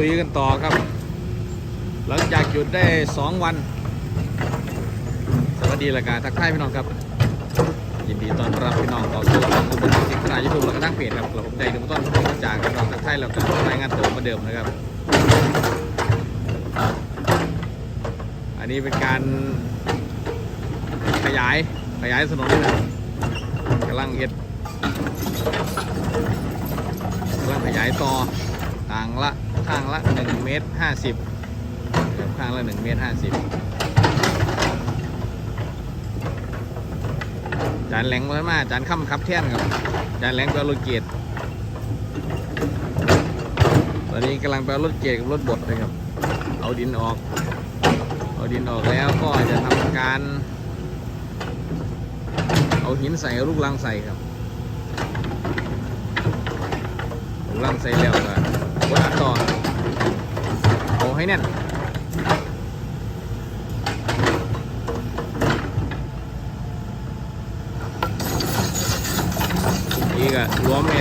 ลุยกันต่อครับ หลังจากหยุดได้สองวัน สวัสดีรายการทักทายพี่น้องครับ ยินดีต้อนรับพี่น้องต่อสู่ช่องอุบลสิงห์ขนาดยูทูบแล้วก็ทั้งเพจครับเราผมใจดูต้นทุนจากพี่น้องทักทายแล้วก็รายงานตัวเหมาเดิมนะครับ อันนี้เป็นการขยายขยายถนนนะกำลังเฮ็ดกำลังขยายต่อทางละ ข้างละ 1 เมตร 50ครับข้างละ 1 เมตร 50 จานแหลงมามาจานค่ำครับแท่นครับ จานแหลงไปเอารถเกียรตอนนี้กำลังไปเอารถเกียรกับรถบดนะครับ เอาดินออก เอาดินออกแล้วก็จะทำการ เอาหินใส่ลูกลังใส่ครับลูกลังใส่แล้วก็วัดต่อ ให้แน่นอีกอะรวมแม่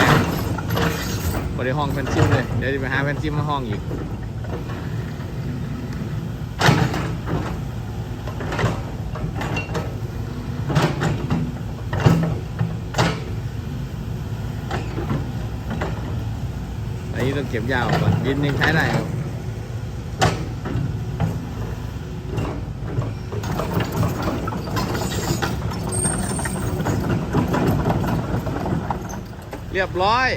บริห้องแฟนซิมเลย เดี๋ยวจะไปหาแฟนซิมมาห้องอีกอันนี้ต้องเก็บยาวก่อนดินยังใช้ได้ครับเรียบร้อย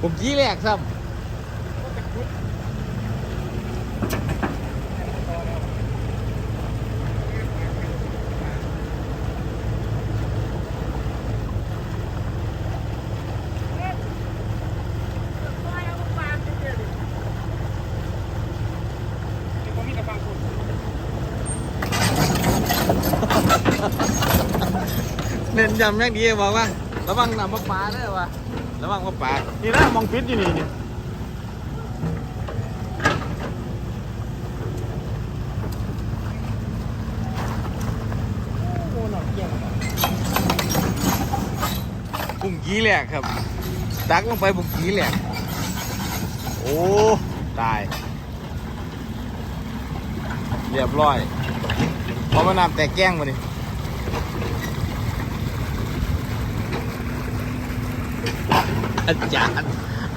ผมกี้แรกซ้ำเน้นย้ำอย่งดีบอกว่า ระวังน้ำปลาปลาเด้อวะระวังปลาปลานี่นะมองฟิตอยู่นี่นี่ปุ่งกี้แหลกครับตักลงไปปุ่งกี้แหลกโอ้ ตาย เรียบร้อยเพราะมันน้ำแตกแกล้งมาดิ อาจารย์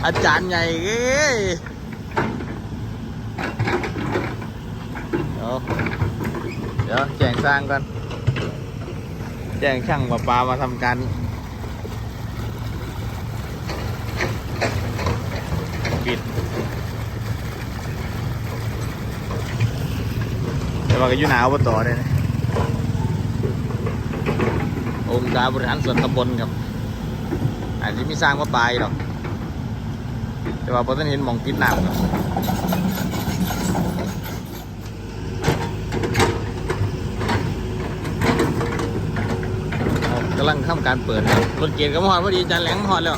อาจารย์ใหญ่เอ้ยเดี๋ยวเดี๋ยวแจ้งสร้างกันแจ้งช่างประปามาทำการปิดแต่ว่าก็อยู่หนาวต่อเลยนะองค์การบริหารส่วนตำบลครับ อาจจะมีสร้างมาปลายหรอกแต่ว่าพอท่านเห็นมองติดน้ำครับกำลังทำการเปิดครับรถเกียร์ก็มอดพอดีจานแหลงมาหอดแล้ว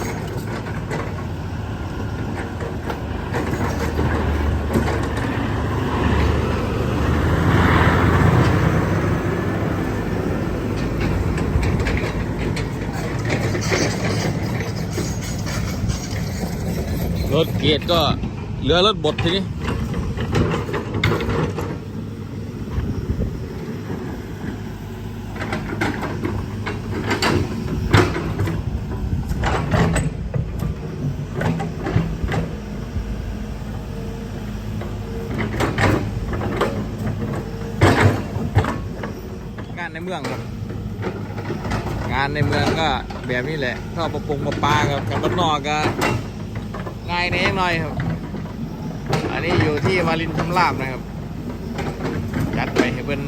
รถเกียร์ก็เหลือรถบดทีนี้งานในเมืองครับงานในเมืองก็แบบนี้แหละท่อประปงประปาครับกับบ้นนอกก็ ง่ายแน่หน่อยครับ อันนี้อยู่ที่วารินชำราบนะครับจัดไปให้เป็น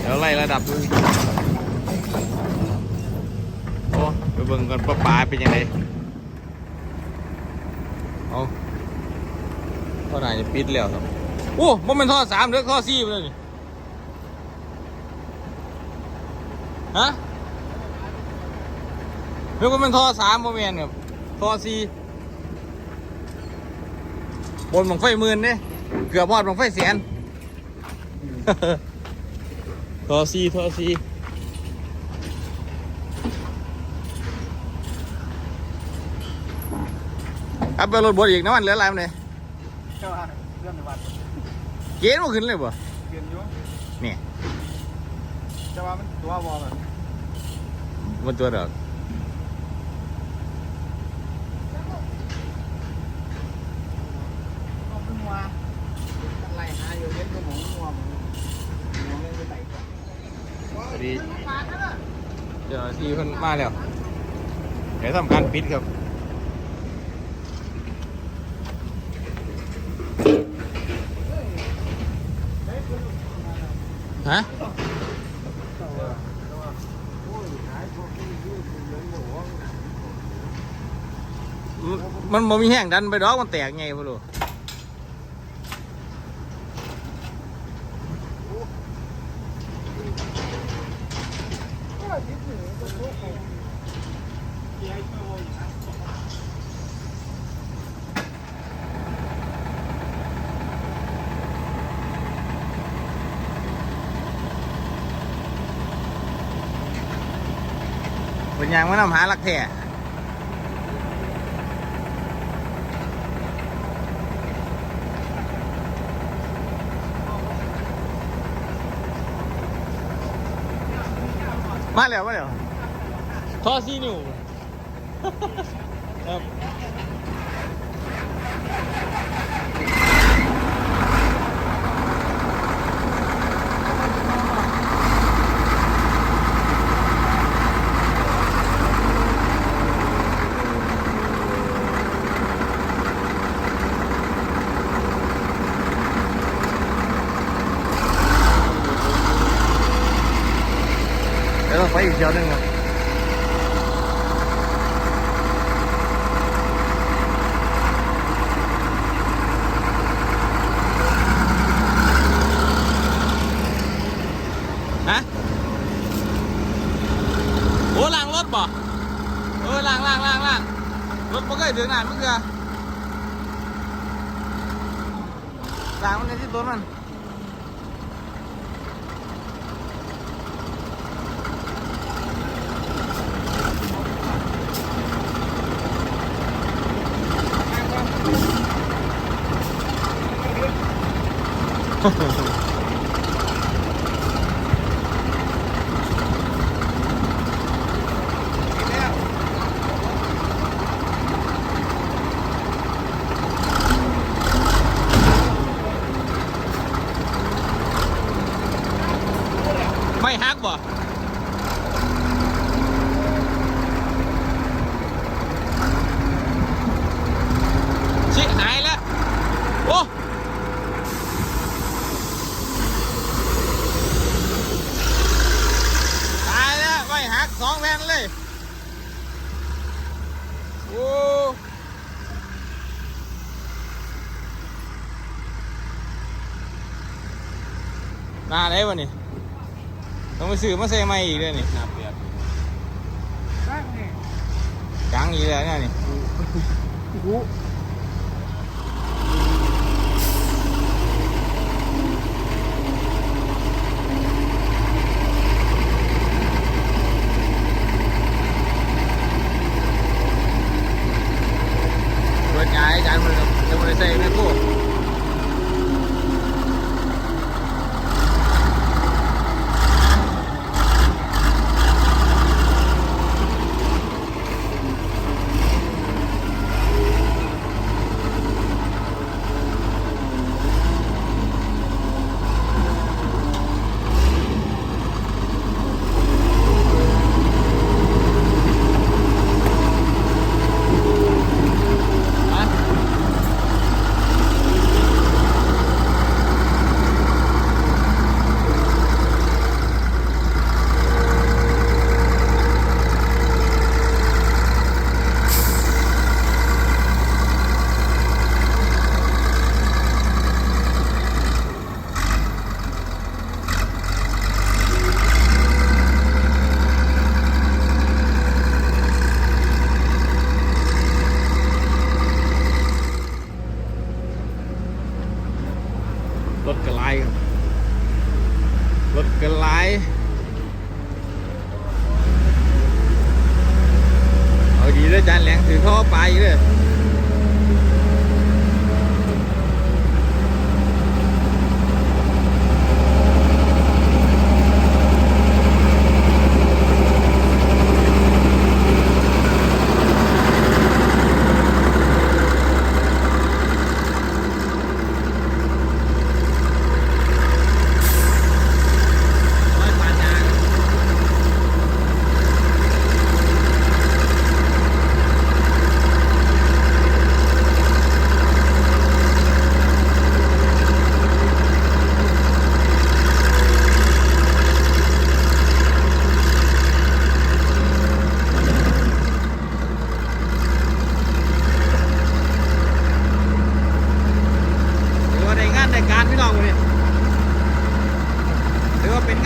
เดี๋ยวไล่ระดับดูโอ้ไปเบิ่งกันประปาเป็นยังไงเอาท่าไหร่จะปิดแล้วครับโอ้มันเป็นท่อสามหรือท่อสี่ไปเลยนี่ ฮะเรียกว่ามันท่อสามโมเมนต์ครับท่อสี่บนบังไฟมื่นเนี่ยเกือบพอดบังไฟเสียนท่อสี่ท่อสี่อับไปรถบดอีกน้ำมันเหลืออะไรมั้งเนี่ยเจ้าฮะเรื่องในวันเกณฑ์มันขึ้นเลยบ่เกณฑ์อยู่นี่ จ้าว่ามันตัววอลแบบมันตัวดอกก็มันมัวกันไล่หาอยู่เล่นก็หมองมัวหมองหมองเล่นไปไต่พอดีเจ้าหน้าที่เพิ่นมาแล้วเดี๋ยวทำการปิดครับฮะ มันมันบ่มีแห้งดันไปดอกมันแตกไงพ่อลูกเป็นยังมานำหาลักแท้ มาแล้วมาแล้วทอซีนิวครับเดี๋ยวเราไปอีกเที่ยวหนึงครับฮะโอ้ล้างรถบ่เออล้างล้างล้างล้างรถบ่ เคยถึงนานมึงเกลือล้างมันในที่ต้นมัน ไม่ ฮักบ่ชิหายแล้ว โอ้ตายแล้วไม่หักสองแผ่นเลย โอ้มาได้วะนี่ ต้องไปซื้อมาใส่ใหม่อีกเลยนี่น้ำเปียกนั่งนี่จังอีกแล้วเนี่ยนี่ กู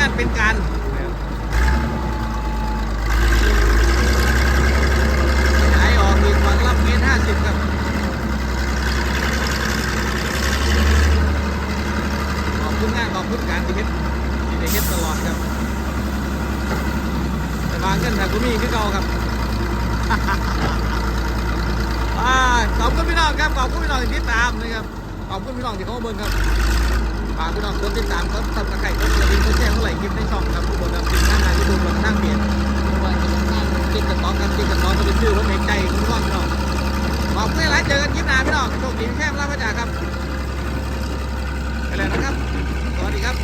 งานเป็นการขายออกอีกวางงลบเมตรห้าสิบครับขอบคุณงานขอบคุณการที่เฮ็ดที่ได้เฮ็ดตลอดครับ แต่บางเงินถ้ากูมีคือเก่าครับขอบคุณพี่น้องครับขอบคุณพี่น้องที่ติดตามนะครับขอบคุณพี่น้องที่เข้ามาเบิ่งครับ ฝากพี่น้องกดติดตามครับสไคระไกดกระดิ่งกดแจ้งกดไหร่คลิปในช่องครับทุกคนครับทีมงานนางยูทูบและทางเพจไม่ว่าจะเป็นทางติ๊กระต็อกครับติ๊กระต็อกก็เป็นชื่อผมเองใจคุณพ่อพี่น้องขอบคุณหลายเจอกันคลิปหน้าพี่น้องโชคดีแค่ลาพระจากครับไปแล้วนะครับสวัสดีครับ